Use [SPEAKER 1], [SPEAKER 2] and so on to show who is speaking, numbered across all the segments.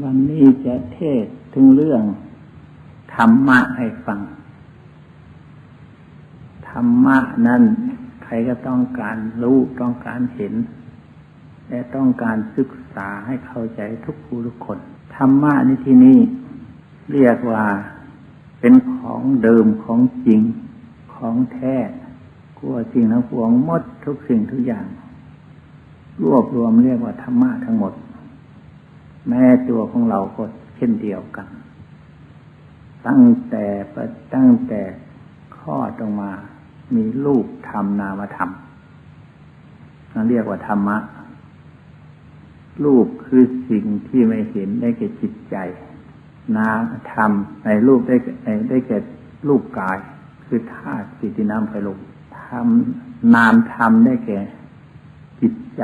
[SPEAKER 1] วันนี้จะเทศถึงเรื่องธรรมะให้ฟัง ธรรมะนั้นใครก็ต้องการรู้ต้องการเห็น และต้องการศึกษาให้เข้าใจทุกผู้ทุกคน ธรรมะในที่นี้เรียกว่าเป็นของเดิมของจริงของแท้กลัวสิ่งทั้งปวงหมดทุกสิ่งทุกอย่าง รวบรวมเรียกว่าธรรมะทั้งหมด แม้ตัวของเราก็เช่นเดียวกัน ตั้งแต่ตั้งแต่ข้อตรงมา มีรูปธรรมนามธรรมนั่นเรียกว่าธรรมะ รูปคือสิ่งที่ไม่เห็นได้แก่จิตใจ นามธรรมในรูปได้ได้แก่รูปกาย คือธาตุสิติน้ำไฟลมธรรมนามธรรมได้แก่จิตใจ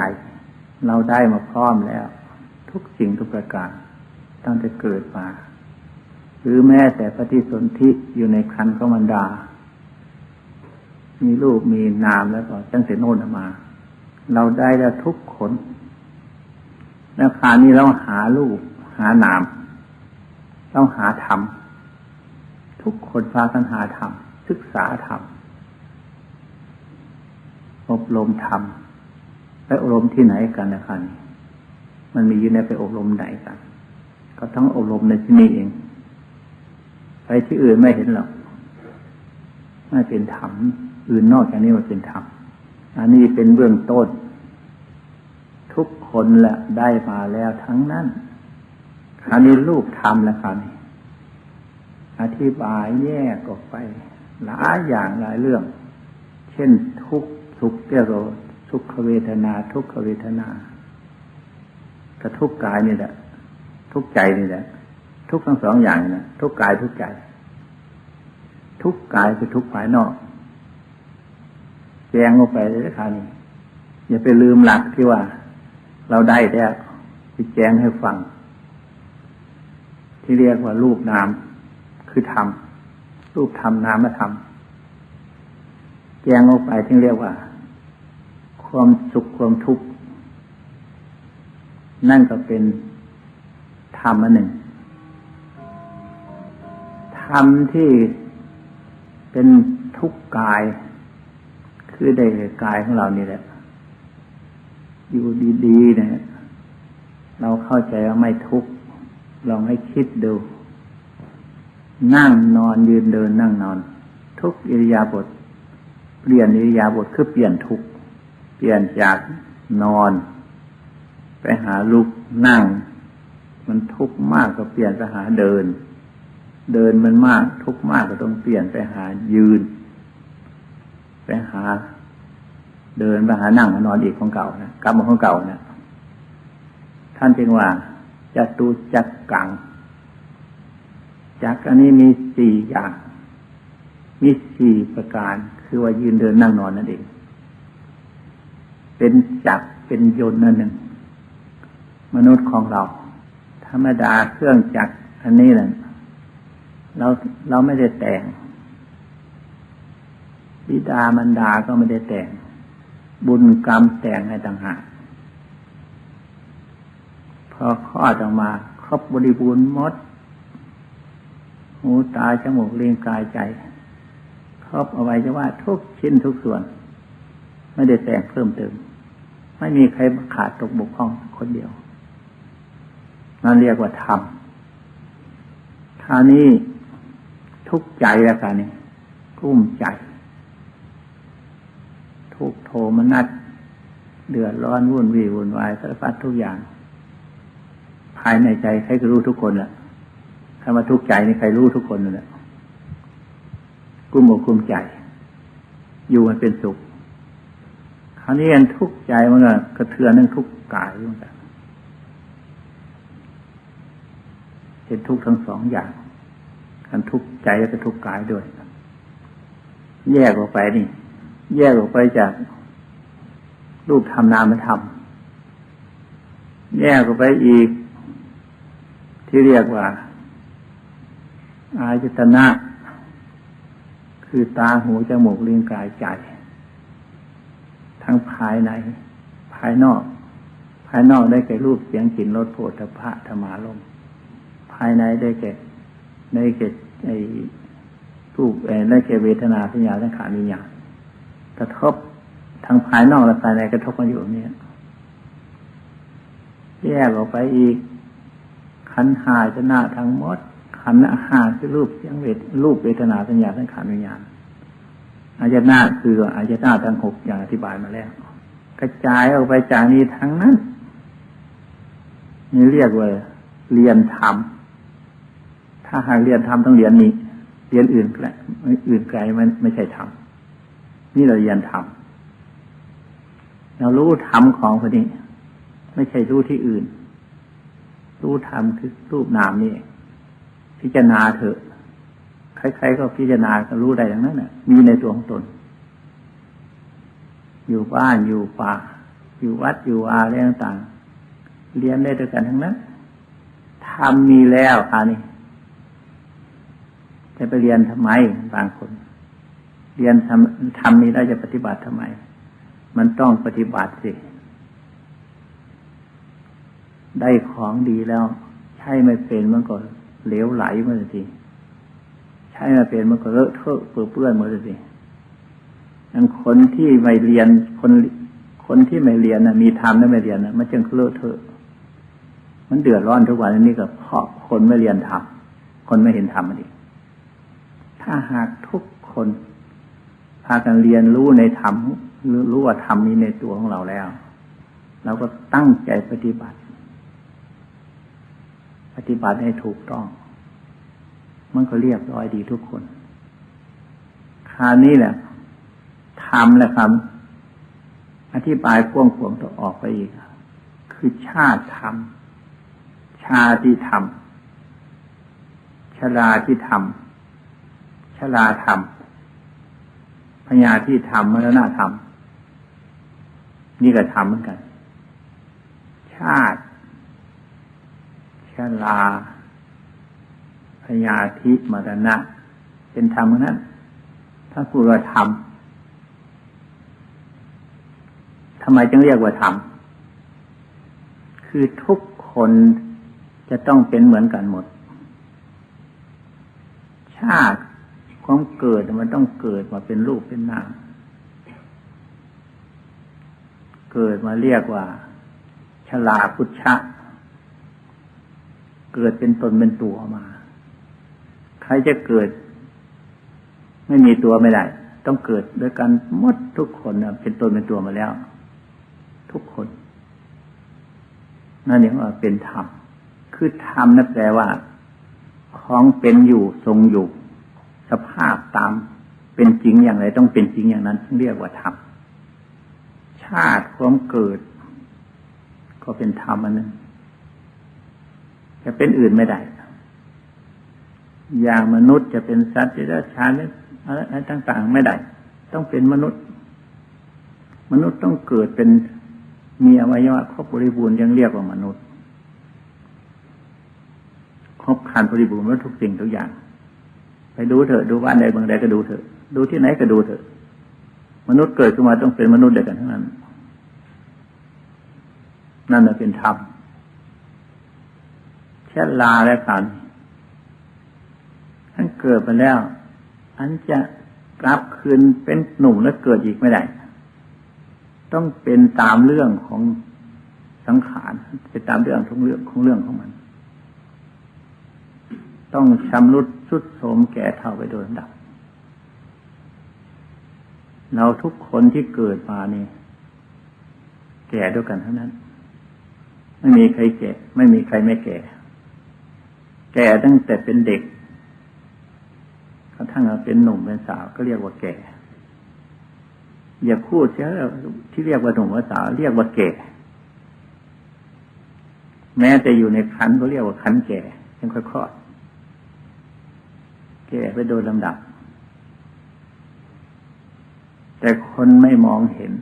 [SPEAKER 1] เราได้มาพร้อมแล้ว ทุกสิ่งทุกประการตั้งแต่เกิดมา หรือแม้แต่ปฏิสนธิอยู่ในคันของมันดา มีรูปมีนามแล้วก็ตั้งแต่โน่นมา เราได้แล้วทุกคนแล้วคราวนี้เราหารูปหานามต้องหาธรรมทุกคนพากันหาธรรมศึกษาธรรมอบรมธรรมไปอบรมที่ไหนกันนะครับ มันมีอยู่ในไปอบรมไหนกันก็ต้งอบรมในที่นี้เอง ไปที่อื่นไม่เห็นหรอกไม่เป็นธรรมอื่นนอกจากนี้มันเป็นธรรมอันนี้เป็นเบื้องต้น ทุกคนแหละได้มาแล้วทั้งนั้นคราวนี้รูปธรรมแล้วครับอธิบายแยกออกไป หลายอย่างหลายเรื่อง เช่นทุกทุกเรียกว่าทุกขเวทนา ทุกขเวทนา กระทุกกายนี่แหละ ทุกใจนี่แหละ ทุกทั้งสองอย่างนี่นะทุกกายทุกใจ ทุกกายคือทุกภายนอกแจงออกไปเลยค่ะนี่อย่าไปลืมหลักที่ว่า เราได้แล้วที่แจงให้ฟัง ที่เรียกว่ารูปนาม คือธรรมรูปธรรมนามธรรมแจงออกไปที่เรียกว่า ความสุขความทุกข์ นั่นก็เป็นธรรมอันหนึ่ง ธรรมที่เป็นทุกข์กาย คือได้กายของเรานี่แหละ อยู่ดีๆเนี่ยเราเข้าใจว่าไม่ทุกข์ลองให้คิดดู นั่งนอนยืนเดินนั่งนอน ทุกอิริยาบถเปลี่ยนอิริยาบถคือเปลี่ยนทุกเปลี่ยนจากนอน หาลุกนั่ง มันทุกข์มากก็เปลี่ยนไปหาเดิน เดินมันมากทุกข์มากก็ต้องเปลี่ยนไปหายืน ไปหา เดินไปหานั่งนอนอีกของเก่านะกลับมาของเก่านะท่านจึงว่าจะตูจักกังจักอันนี้มีสี่อย่างมีสี่ประการ คือว่ายืนเดินนั่งนอนนั่นเอง เป็นจักเป็นยนต์นั่นหนึ่ง มนุษย์ของเรา ธรรมดาเครื่องจักรอันนี้แหละเราเราไม่ได้แต่งบิดามันดาก็ไม่ได้แต่ง บุญกรรมแต่งให้ต่างหากพอคลอดออกมา ครบบริบูรณ์หมด หูตาจมูกเลี้ยงกายใจ ครบเอาไว้จะว่าทุกชิ้นทุกส่วน ไม่ได้แต่งเพิ่มเติม ไม่มีใครขาดตกบกพร่องคนเดียว นั่นเรียกว่าธรรมท่านี้ทุกใจแล้วกันนี่กุ้มใจ ทุกโทมนัดเดือดร้อนวุ่นวี่วุ่นวายสารพัดทุกอย่าง ภายในใจใครก็รู้ทุกคนแหละถ้ามาทุกใจนี่ใครรู้ทุกคนเลยกุ้มอกกุ้มใจ อยู่มันเป็นสุขคราวนี้อันทุกใจมันก็กระเทือนนั่งทุกกายเหมือนกัน เป็นทุกข์ทั้งสองอย่างการทุกข์ใจและก็ทุกข์กายด้วยแยกออกไปนี่ แยกออกไปจากรูปธรรมนามธรรมแยกออกไปอีก ที่เรียกว่า อายตนะ คือตาหูจมูกลิ้นกายใจ ทั้งภายใน ภายนอก ภายนอกได้แก่รูปเสียงกลิ่นรสโผฏฐะธรรมารมณ ภายในได้แก่ในแก่ไอ้รูปได้แก่เวทนาสัญญาสังขารวิญญาณกระทบทางภายนอกและภายในกระทบกันอยู่เนี่ยแยกออกไปอีก ขันหายชนะทั้งหมด ขันอาหารคือรูปเสียงเวทรูปเวทนาสัญญาสังขารวิญญาณอายนาคืออายนาทั้งหกอย่างอธิบายมาแล้ว กระจายออกไปจากนี้ทั้งนั้นนี่เรียกว่าเรียนธรรม ถ้าหากเรียนธรรมต้องเรียนนี้ เรียนอื่นแกลอื่นไกลมันไม่ใช่ธรรมนี่เราเรียนธรรมเรารู้ธรรมของคนนี้ ไม่ใช่รู้ที่อื่น รู้ธรรมคือรูปนามนี่ พิจารณาเถอะใครๆก็พิจารณาก็รู้ได้อย่างนั้นน่ะ มีในตัวของตน อยู่บ้านอยู่ป่า อยู่วัดอยู่อาอะไรต่างๆเรียนได้ด้วยกันทั้งนั้นทำมีแล้วอันนี้ จะไปเรียนทำไมบางคน เรียนทำทำนี้แล้วจะปฏิบัติทำไม มันต้องปฏิบัติสิ ได้ของดีแล้ว ใช่ไม่เป็นมันก็เหลวไหลมาสิใช่ไม่เป็นมันก็เลอะเทอะเปื้อเปื้อนมาสิดังคนที่ไม่เรียนคนคนที่ไม่เรียนนะมีธรรมและไม่เรียนนะมันจึงเลอะเทอะ มันเดือดร้อนทุกวันนี้ก็เพราะคนไม่เรียนธรรมคนไม่เห็นธรรมมันเอง ถ้าหากทุกคนพากันเรียนรู้ในธรรมรู้ว่าธรรมนี้ในตัวของเราแล้วเราก็ตั้งใจปฏิบัติ ปฏิบัติให้ถูกต้อง มันก็เรียบร้อยดีทุกคนคราวนี้แหละธรรมและคำอธิบายพ่วงพวงตัวออกไปอีก คือชาติธรรม ชาติธรรมชราที่ธรรม ชลาธรรมพญาที่ธรรมมรณะธรรม นี่ก็ธรรมเหมือนกัน ชาติชลาพญาธิมรณะ เป็นธรรมนั้น ถ้าพูดว่าธรรมทำไมจึงเรียกว่าธรรม คือทุกคนจะต้องเป็นเหมือนกันหมด ชาติ ความเกิดมันต้องเกิดมาเป็นรูปเป็นนามเกิดมาเรียกว่าชลาพุชชะ เกิดเป็นตนเป็นตัวมา ใครจะเกิด ไม่มีตัวไม่ได้ ต้องเกิดด้วยกันหมดทุกคนเป็นตนเป็นตัวมาแล้ว ทุกคน นั่นเรียกว่าเป็นธรรม คือธรรมนั่นแปลว่า ของเป็นอยู่ทรงอยู่ สภาพตามเป็นจริงอย่างไรต้องเป็นจริงอย่างนั้นเรียกว่าธรรมชาติความเกิด ก็เป็นธรรมอันนึงจะเป็นอื่นไม่ได้อย่างมนุษย์จะเป็นสัตว์จะได้ชาติอะไรต่าง ๆ ไม่ได้ ต้องเป็นมนุษย์ มนุษย์ต้องเกิดเป็นมีอวัยวะครบบริบูรณ์ยังเรียกว่ามนุษย์ ครบคันบริบูรณ์ว่าทุกสิ่งทุกอย่าง ไปดูเถอะดูบ้านใดเมืองใดก็ดูเถอะ ดูที่ไหนก็ดูเถอะ มนุษย์เกิดขึ้นมาต้องเป็นมนุษย์เดียวกันทั้งนั้น นั่นแหละเป็นธรรมเช่ลาและกันท่านเกิดไปแล้วอันจะกลับคืนเป็นหนุ่มแล้วเกิดอีกไม่ได้ ต้องเป็นตามเรื่องของสังขารเป็นตามเรื่องทุกเรื่องของเรื่องของมัน ต้องชำรุด สุดโทมแก่เท่าไปโดยลำดับ เราทุกคนที่เกิดมานี่ แก่ด้วยกันเท่านั้น ไม่มีใครแก่ ไม่มีใครไม่แก่ แก่ตั้งแต่เป็นเด็กกระทั่งเป็นหนุ่มเป็นสาวก็เรียกว่าแก่ อย่าพูดเสียที่เรียกว่าหนุ่มว่าสาวเรียกว่าแก่ แม้แต่อยู่ในคันก็เรียกว่าคันแก่ยังค่อยคลอด แก่ไปโดยลำดับ แต่คนไม่มองเห็น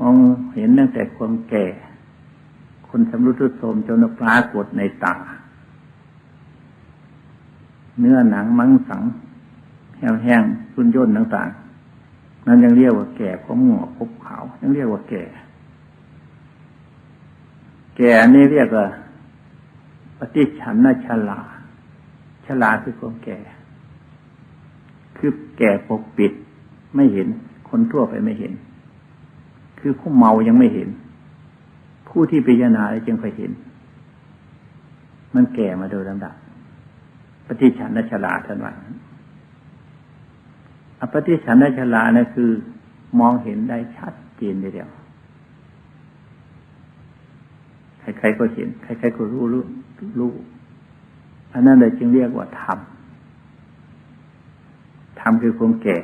[SPEAKER 1] มองเห็นตั้งแต่ความแก่ คนสำรุดทุโทมจนปรากฏในตา เนื้อหนังมังสัง แห้งๆรุ่นย่นต่างๆ นั่นยังเรียกว่าแก่ผมหงอกพบขาว ยังเรียกว่าแก่ แก่นี่เรียกว่าปฏิฉันนชลา ชลาคือความแก่ คือแก่ปกปิดไม่เห็น คนทั่วไปไม่เห็น คือผู้เมายังไม่เห็น ผู้ที่พิจารณาจึงไปเห็น มันแก่มาโดยลำดับปฏิฉันนชลาท่านว่าอปฏิฉันนชลานะคือ มองเห็นได้ชัดเจนเดียวใครๆก็เห็น ใครๆก็รู้รู้รู้ อันนั้นเลยจึงเรียกว่าธรรมธรรมคือความแก่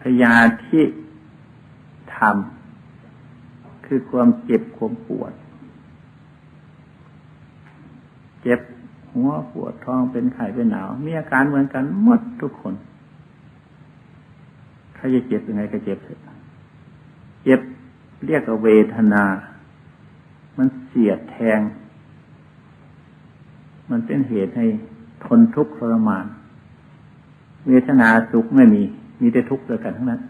[SPEAKER 1] พยาที่ธรรมคือความเจ็บความปวด เจ็บหัวปวดท้องเป็นไข้เป็นหนาว มีอาการเหมือนกันหมดทุกคนใครจะเจ็บยังไงก็เจ็บเจ็บเรียกว่าเวทนา มันเสียดแทง มันเป็นเหตุให้ทนทุกข์ทรมาน เวทนาสุขไม่มี มีแต่ทุกข์เดียวกันทั้งนั้น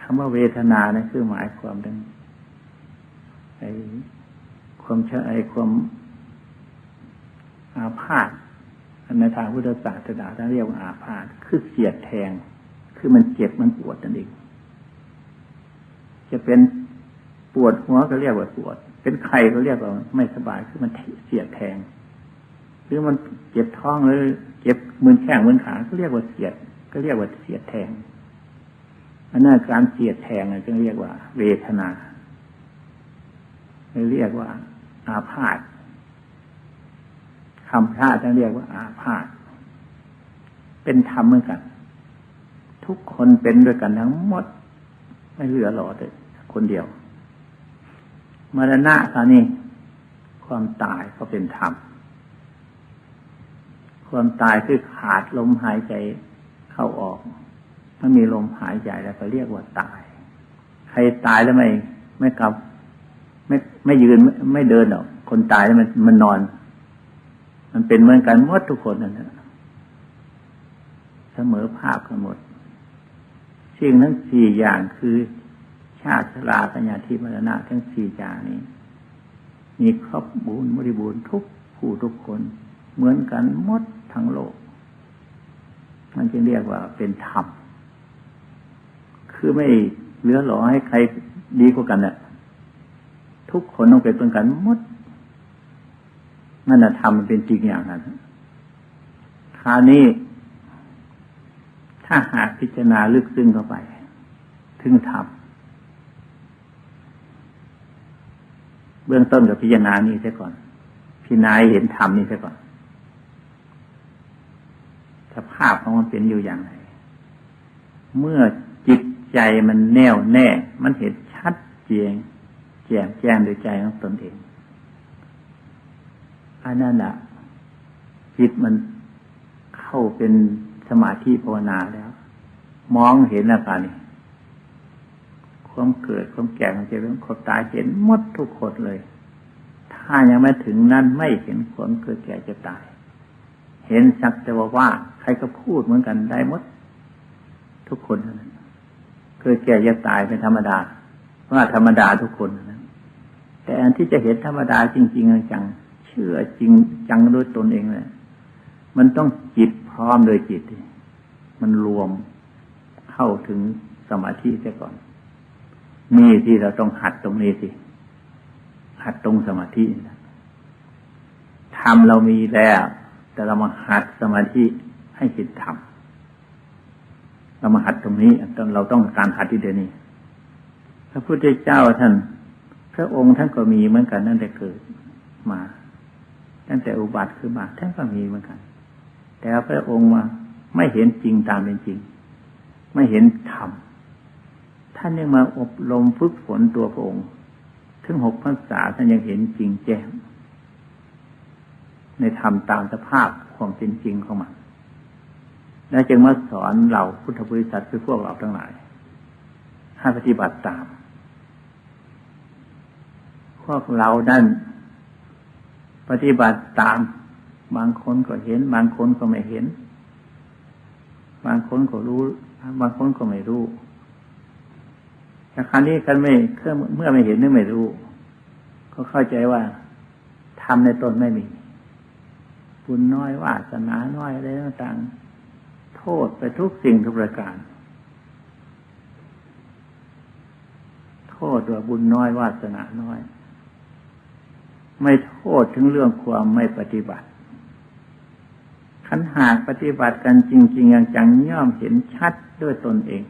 [SPEAKER 1] คำว่าเวทนานะคือหมายความถึงไอ้ความเชื่อไอ้ความอาพาธในทางพุทธศาสนาท่านเรียกว่าอาพาธคือเสียดแทง คือมันเจ็บมันปวดนั่นเองจะเป็นปวดหัวก็เรียกว่าปวด เป็นไข้ก็เรียกว่าไม่สบายคือมันเสียดแทง หรือมันเจ็บท้องหรือเจ็บมือแข้งมือขาก็เรียกว่าเสียด ก็เรียกว่าเสียดแทงอันนั้นการเสียดแทงจึงเรียกว่า เวทนาเรียกว่า อาพาธคำพระจะเรียกว่า อาพาธเป็นธรรมเหมือนกัน ทุกคนเป็นด้วยกันทั้งหมด ไม่เหลือหลอเลยคนเดียว มรณะตอนนี้ ความตายก็เป็นธรรม ความตายคือขาดลมหายใจเข้าออกถ้ามีลมหายใจแล้วก็เรียกว่าตาย ใครตายแล้วไม่ไม่กลับ ไม่ไม่ยืนไม่เดินหรอกคนตายแล้วมันมันนอน มันเป็นเหมือนกันหมดทุกคนนั่นแหละเสมอภาพกันหมดสิ่งทั้งสี่อย่างคือ ชาติชราปัญญาทิมรณะทั้งสี่อย่างนี้ มีครบบูรณ์บริบูรณ์ทุกผู้ทุกคน เหมือนกันหมดทั้งโลก มันจึงเรียกว่าเป็นธรรม คือไม่เหลือหลอให้ใครดีกว่ากันน่ะทุกคนต้องเป็นเหมือนกันหมดนั่นธรรมมันเป็นจริงอย่างนั้นคราวนี้ ถ้าหากพิจารณาลึกซึ้งเข้าไป ถึงธรรม เบื้องต้นกับพิจารณานี้ใช่ก่อน พิจารณาเห็นธรรมนี้ใช่ก่อน สภาพของมันเป็นอยู่อย่างไร เมื่อจิตใจมันแน่วแน่ มันเห็นชัดเจนแจ่มแจ้งโดยใจของตนเองอันนั้นแหละจิตมันเข้าเป็นสมาธิภาวนาแล้ว มองเห็นอาการนี้ ความเกิดความแก่ความเจ็บความตายเห็นหมดทุกคนเลย ถ้ายังไม่ถึงนั้นไม่เห็นความเกิดแก่จะตาย เห็นสักแต่ว่าว่า ใครก็พูดเหมือนกันได้หมด ทุกคนนั้นเกิดแก่จะตายเป็นธรรมดาว่าธรรมดาทุกคนนะแต่อันที่จะเห็นธรรมดาจริงๆจังเชื่อจริงจังด้วยตนเองเลยมันต้องจิตพร้อมโดยจิตมันรวมเข้าถึงสมาธิเสียก่อน นี่ที่เราต้องหัดตรงนี้สิ หัดตรงสมาธิทำเรามีแล้ว แต่เรามาหัดสมาธิให้จิตทำเรามาหัดตรงนี้เราต้องการหัดที่เดียวนี้พระพุทธเจ้าท่าน พระองค์ท่านก็มีเหมือนกันตั้งแต่เกิดมา ตั้งแต่อุบัติขึ้นมาท่านก็มีเหมือนกัน แต่พระองค์มาไม่เห็นจริงตามเป็นจริง ไม่เห็นธรรม ท่านยังมาอบรมฝึกฝนตัวพระองค์ ถึงหกพรรษาท่านยังเห็นจริงแจ้ง ในธรรมตามสภาพความเป็นจริงของมัน และจึงมาสอนเราพุทธบริษัทคือพวกเราทั้งหลายให้ปฏิบัติตาม พวกเราดันปฏิบัติตาม บางคนก็เห็น บางคนก็ไม่เห็น บางคนก็รู้ บางคนก็ไม่รู้ แต่ครั้นี้กันไม่เมื่อไม่เห็นนึกไม่รู้เขาเข้าใจว่าทำในตนไม่มีบุญน้อยวาสนาน้อยอะไรต่างๆโทษไปทุกสิ่งทุกประการ โทษว่าบุญน้อยวาสนาน้อย ไม่โทษถึงเรื่องความไม่ปฏิบัติขันหากปฏิบัติกันจริง ๆ อย่างจังย่อมเห็นชัดด้วยตนเอง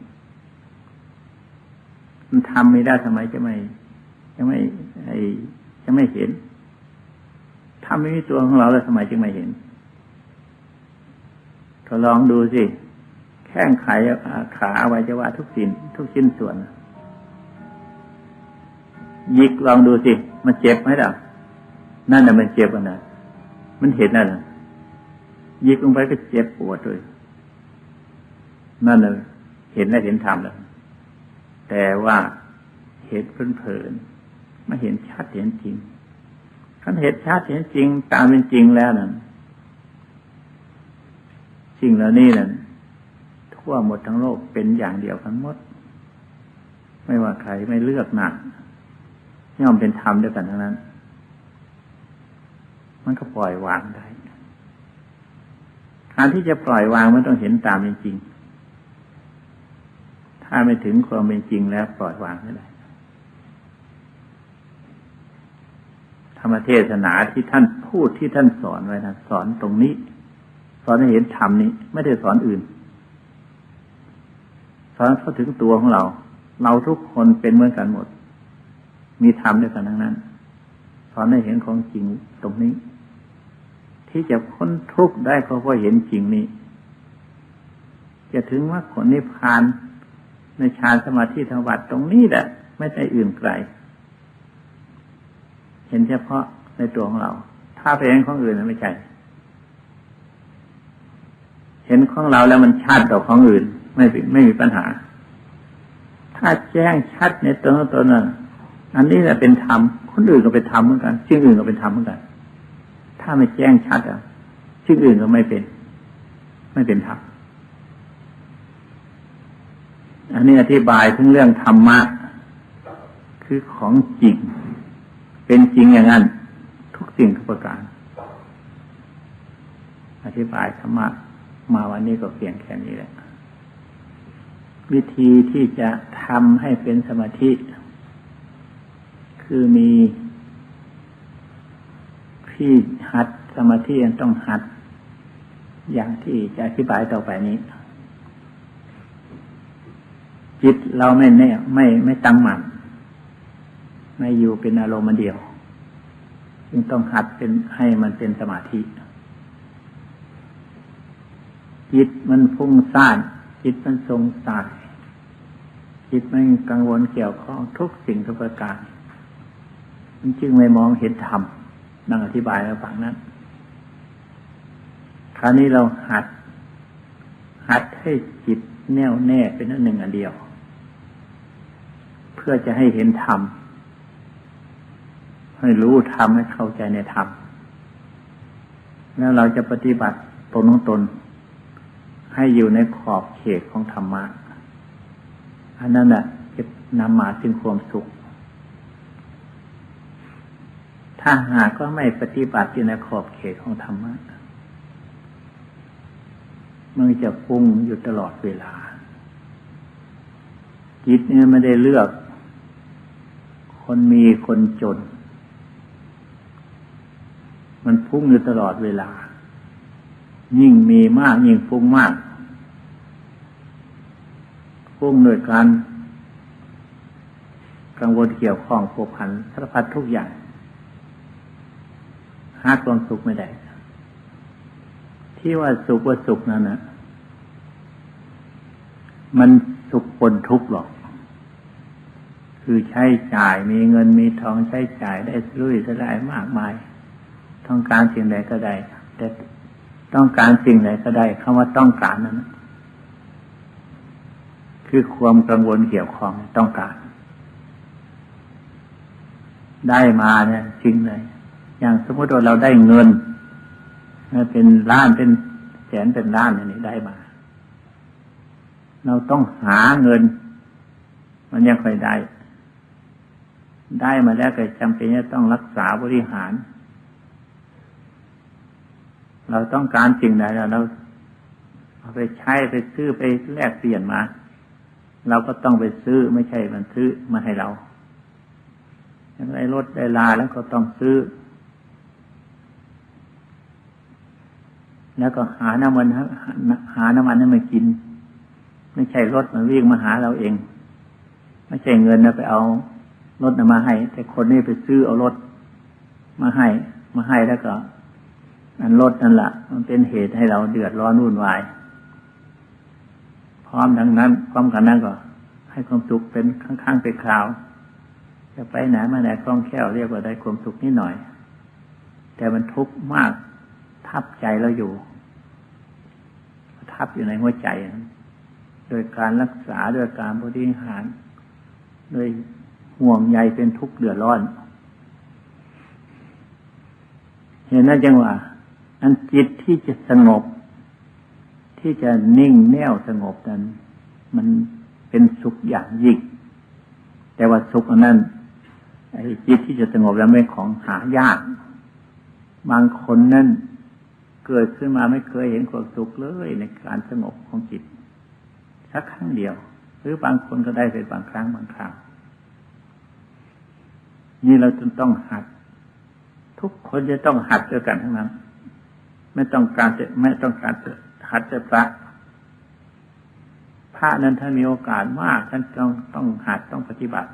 [SPEAKER 1] มันทำไม่ได้ทำไมจะไม่จะไม่ไอจะไม่เห็นทำไม่มีตัวของเราแล้วทำไมจึงไม่เห็นก็ลองดูสิแข้งขาขาอวัยวะทุกสิ่งทุกชิ้นส่วนยิกลองดูสิมันเจ็บไหมล่ะนั่นน่ะมันเจ็บอะนะมันเห็นนั่นน่ะยิกลงไปก็เจ็บปวดเลยนั่นเลยเห็นและเห็นธรรมแล้ว แต่ว่าเห็นเพลินๆไม่เห็นชัดเห็นจริงขันเห็นชัดเห็นจริง ตามเป็นจริงแล้วนั่นสิ่งเหล่านี้นั่นทั่วหมดทั้งโลกเป็นอย่างเดียวกันหมด ไม่ว่าใครไม่เลือกหนักย่อมเป็นธรรมด้วกันทั้งนั้น มันก็ปล่อยวางได้การที่จะปล่อยวางมันต้องเห็นตามเป็นจริง ถ้าไม่ถึงความเป็นจริงแล้วปล่อยวางไม่ได้ธรรมเทศนาที่ท่านพูดที่ท่านสอนไว้นะสอนตรงนี้ สอนให้เห็นธรรมนี้ ไม่ได้สอนอื่น สอนเข้าถึงตัวของเรา เราทุกคนเป็นเหมือนกันหมด มีธรรมด้วยกันทั้งนั้น สอนให้เห็นของจริงตรงนี้ ที่จะพ้นทุกข์ได้ก็เพราะเห็นจริงนี้ จะถึงว่าผลนิพพาน ในฌานสมาธิธวัตตรงนี้แหละ ไม่ใช่อื่นไกล เห็นเฉพาะในตัวของเรา ถ้าไปเห็นของอื่นไม่ใช่เห็นของเราแล้วมันชัดต่อของอื่น ไม่ไม่มีปัญหา ถ้าแจ้งชัดในตัวตัวนั้นอันนี้แหละเป็นธรรมคนอื่นก็เป็นธรรมเหมือนกันสิ่งอื่นก็เป็นธรรมเหมือนกัน ถ้าไม่แจ้งชัดอะชื่ออื่นก็ไม่เป็น ไม่เป็นธรรม อันนี้อธิบายถึงเรื่องธรรมะ คือของจริง เป็นจริงอย่างนั้น ทุกสิ่งทุกประการ อธิบายธรรมะ มาวันนี้ก็เพียงแค่นี้แหละวิธีที่จะทำให้เป็นสมาธิ คือมีที่หัดสมาธิต้องหัด อย่างที่จะอธิบายต่อไปนี้ จิตเราไม่แน่ไม่ไม่ตั้งมั่นไม่อยู่เป็นอารมณ์เดียวจึงต้องหัดเป็นให้มันเป็นสมาธิ จิตมันฟุ้งซ่าน จิตมันทรงสายจิตไม่กังวลเกี่ยวข้องทุกสิ่งทุกประการ มันจึงไม่มองเห็นธรรมนั่งอธิบายแล้วฟังนั้น คราวนี้เราหัด หัดให้จิตแน่วแน่เป็นอันหนึ่งอันเดียว เพื่อจะให้เห็นธรรม ให้รู้ธรรมให้เข้าใจในธรรม แล้วเราจะปฏิบัติตนของตน ให้อยู่ในขอบเขตของธรรมะ อันนั้นแหละจะนำมาซึ่งความสุข ถ้าหากก็ไม่ปฏิบัติอยู่ในขอบเขตของธรรมะมันจะฟุ้งอยู่ตลอดเวลาจิตเนี่ยไม่ได้เลือก คนมีคนจน มันฟุ้งอยู่ตลอดเวลา ยิ่งมีมากยิ่งฟุ้งมากฟุ้งโดยการกังวลเกี่ยวข้องผูกพันสารพัดทุกอย่างหาความสุขไม่ได้ ที่ว่าสุขว่าสุขนั่นนะมันสุขปนทุกข์หรอก คือใช้จ่ายมีเงินมีทองใช้จ่ายได้รุ่ยสลายมากมาย ต้องการสิ่งใดก็ได้แต่ต้องการสิ่งใดก็ได้คำว่าต้องการนั้นคือความกังวลเกี่ยวข้องต้องการ ได้มาเนี่ยจริงเลย อย่างสมมติว่าเราได้เงินเป็นล้านเป็นแสนเป็นล้านอย่างนี้ได้มา เราต้องหาเงิน มันยังค่อยได้ ได้มาแล้วก็จำเป็นจะต้องรักษาบริหาร เราต้องการสิ่งใดเราเอาไปใช้ไปซื้อไปแลกเปลี่ยนมา เราก็ต้องไปซื้อไม่ใช่มันซื้อมาให้เราอย่างไรรถได้ลาแล้วก็ต้องซื้อ แล้วก็หาน้ำมันหาน้ำมันให้มันกิน ไม่ใช่รถมันวิ่งมาหาเราเอง ไม่ใช่เงินนะไปเอา รถมาให้ แต่คนนี้ไปซื้อเอารถ มาให้ มาให้แล้วก็อันรถนั่นแหละมันเป็นเหตุให้เราเดือดร้อนวุ่นวาย พร้อมดังนั้นพร้อมกันนั้นก็ ให้ความสุขเป็นข้างๆเป็นคราว จะไปไหนมาไหนคล่องแคล่วเรียกว่าได้ความสุขนิดหน่อย แต่มันทุกข์มากทับใจเราอยู่ ทับอยู่ในหัวใจ โดยการรักษาโดยการบริหารโดย ห่วงใยเป็นทุกข์เดือดร้อน เห็นนั้นจังว่า อันจิตที่จะสงบ ที่จะนิ่งแน่วสงบนั้น มันเป็นสุขอย่างยิ่ง แต่ว่าสุขอันนั้นไอ้จิตที่จะสงบแล้วไม่ของหายาก บางคนนั้นเกิดขึ้นมาไม่เคยเห็นความสุขเลยในการสงบของจิตสักครั้งเดียว หรือบางคนก็ได้เป็นบางครั้งบางคราว นี่เราจึงต้องหัด ทุกคนจะต้องหัดด้วยกันทั้งนั้น ไม่ต้องการจะไม่ต้องการจะหัดจะพระพระนั้นถ้ามีโอกาสมากท่านต้องต้องหัดต้องปฏิบัติ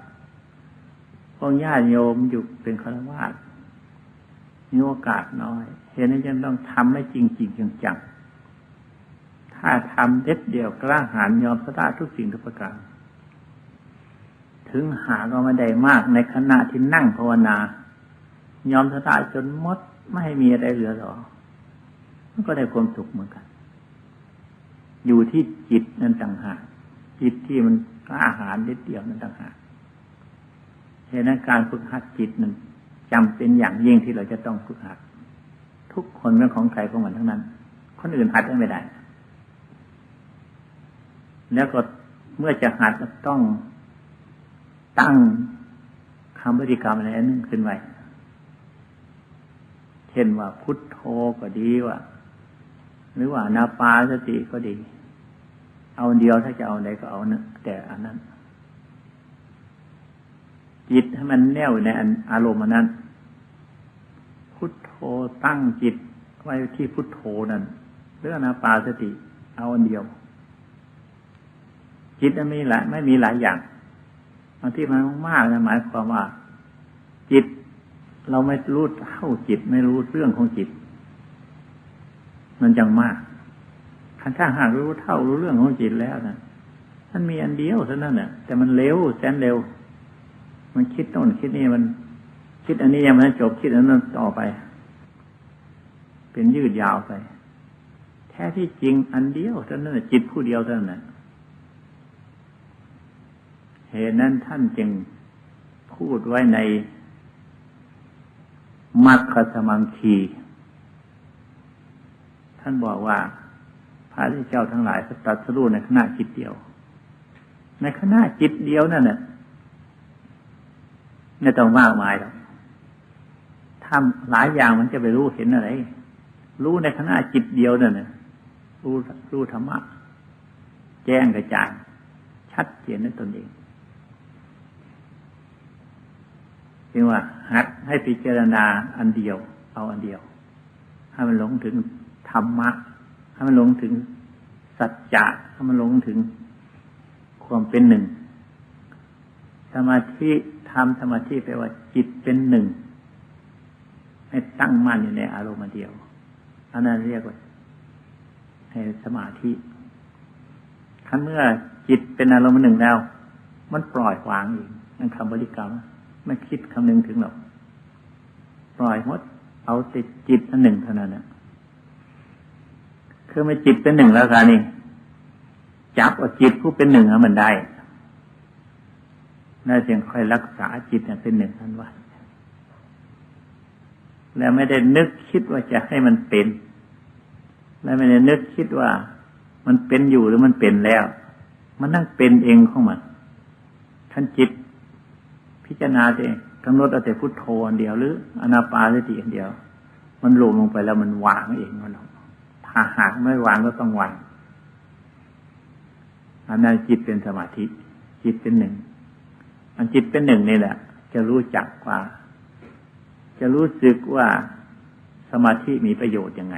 [SPEAKER 1] พวกญาติโยมอยู่เป็นฆราวาสมีโอกาสน้อย เหตุนั้นยังต้องทำให้จริงจริงจังจังถ้าทำเด็ดเดียวกล้าหาญยอมสละทุกสิ่งทุกประการ ถึงหาก็ไม่ได้มากในขณะที่นั่งภาวนายอมสละจนมดไม่ให้มีอะไรเหลือหรอมันก็ได้ความสุขเหมือนกัน อยู่ที่จิตนั่นต่างหากจิตที่มันกล้าหาญเด็ดเดียวนั่นต่างหากเหตุนั้นการฝึกหัดจิตนั้นจำเป็นอย่างยิ่งที่เราจะต้องฝึกหัด ทุกคนเป็นของใครของมันทั้งนั้น คนอื่นหัดไม่ได้ แล้วก็เมื่อจะหัดต้อง ตั้งคำบริกรรมอะไรนึงขึ้นไว้เช่นว่าพุทโธก็ดีว่า หรือว่านาปาสติก็ดี เอาเดียวถ้าจะเอาไหนก็เอานะแต่อันนั้น จิตให้มันแน่วในอารมณ์นั้น พุทโธตั้งจิตไว้ที่พุทโธนั้นหรือนาปาสติ เอาอันเดียว จิตไม่มีหลายไม่มีหลายอย่างาที่มันมากนะหมายความว่า จิต เราไม่รู้เท่าจิต ไม่รู้เรื่องของจิต มันจังมากคันถ้าหากรู้เท่ารู้เรื่องของจิตแล้วนะมันมีอันเดียวเท่านั้นเนี่ยแต่มันเร็วแสนเร็ว มันคิดโน่นคิดนี่มัน คิดอันนี้ยังไม่จบคิดอันนั้นต่อไป เป็นยืดยาวไป แท้ที่จริงอันเดียวเท่านั้นจิตผู้เดียวเท่านั้น เหตุนั้นท่านจึงพูดไว้ในมัคคสมังคี ท่านบอกว่า พระที่เจ้าทั้งหลายตัดสรู้ในขณะจิตเดียว ในขณะจิตเดียวนั่นน่ะไม่ต้องมากมายหรอกทำหลายอย่างมันจะไปรู้เห็นอะไร รู้ในขณะจิตเดียวนั่นน่ะรู้รู้ธรรมะ แจ้งกระจ่างชัดเจนในตนเอง จึงว่าหัดให้พิจารณาอันเดียว เอาอันเดียว ให้มันหลงถึงธรรมะ ให้มันหลงถึงสัจจะให้มันหลงถึงความเป็นหนึ่ง สมาธิทำสมาธิแปลว่า จิตเป็นหนึ่ง ให้ตั้งมั่นอยู่ในอารมณ์เดียว อันนั้นเรียกว่าให้สมาธิคั้นเมื่อจิตเป็นอารมณ์หนึ่งแล้ว มันปล่อยวางเองนั่นคำบริกรรม ไม่คิดคำนึงถึงหรอกปล่อยหมดเอาติดจิตอันหนึ่งเท่านั้นนะคือไม่จิตเป็นหนึ่งแล้วกันนี่จับเอาจิตผู้เป็นหนึ่งมันได้น่าจึงค่อยรักษาจิตเป็นหนึ่งท่านไว้แล้วไม่ได้นึกคิดว่าจะให้มันเป็น แล้วไม่ได้นึกคิดว่ามันเป็นอยู่หรือมันเป็นแล้ว มันนั่งเป็นเองของมันท่านจิต พิจารณาเองกำหนดเอาแต่พุทโธอันเดียวหรืออนาปาสติอันเดียว มันรวมลงไปแล้วมันวางเองมันถ้าหากไม่วางก็ต้องวางอันนั้นจิตเป็นสมาธิ จิตเป็นหนึ่งอันจิตเป็นหนึ่งนี่แหละ จะรู้จักว่า จะรู้สึกว่าสมาธิมีประโยชน์ยังไง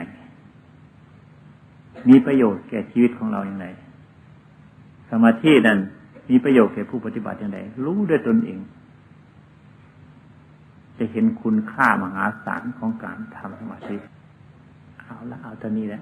[SPEAKER 1] มีประโยชน์แก่ชีวิตของเราอย่างไรสมาธินั้นมีประโยชน์แก่ผู้ปฏิบัติอย่างไรรู้ด้วยตนเอง จะเห็นคุณค่ามหาศาลของการทำสมาธิเอาละเอาตอนนี้แหละ